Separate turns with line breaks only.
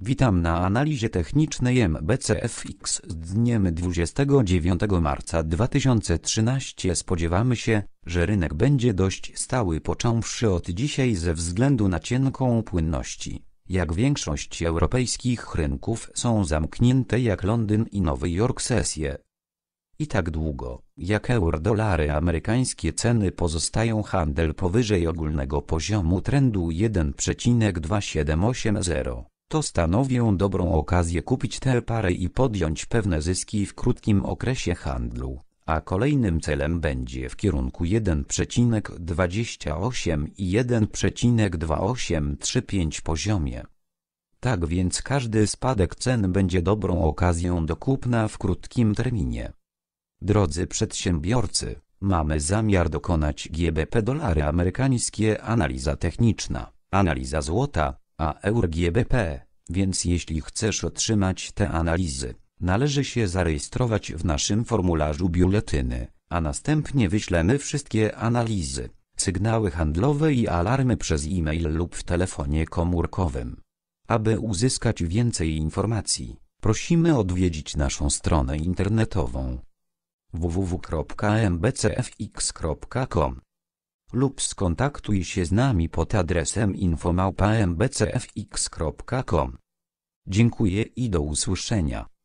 Witam na analizie technicznej MBCFX z dniem 29 marca 2013. Spodziewamy się, że rynek będzie dość stały począwszy od dzisiaj ze względu na cienką płynności. Jak większość europejskich rynków są zamknięte jak Londyn i Nowy Jork sesje. I tak długo, jak euro-dolary amerykańskie ceny pozostają handel powyżej ogólnego poziomu trendu 1,2780 to stanowią dobrą okazję kupić tę parę i podjąć pewne zyski w krótkim okresie handlu, a kolejnym celem będzie w kierunku 1,28 i 1,2835 poziomie. Tak więc każdy spadek cen będzie dobrą okazją do kupna w krótkim terminie. Drodzy przedsiębiorcy, mamy zamiar dokonać GBP dolary amerykańskie analiza techniczna, analiza złota, a eur GBP, więc jeśli chcesz otrzymać te analizy, należy się zarejestrować w naszym formularzu biuletyny, a następnie wyślemy wszystkie analizy, sygnały handlowe i alarmy przez e-mail lub w telefonie komórkowym. Aby uzyskać więcej informacji, prosimy odwiedzić naszą stronę internetową www.mbcfx.com lub skontaktuj się z nami pod adresem infomałpa.mbcfx.com. Dziękuję i do usłyszenia.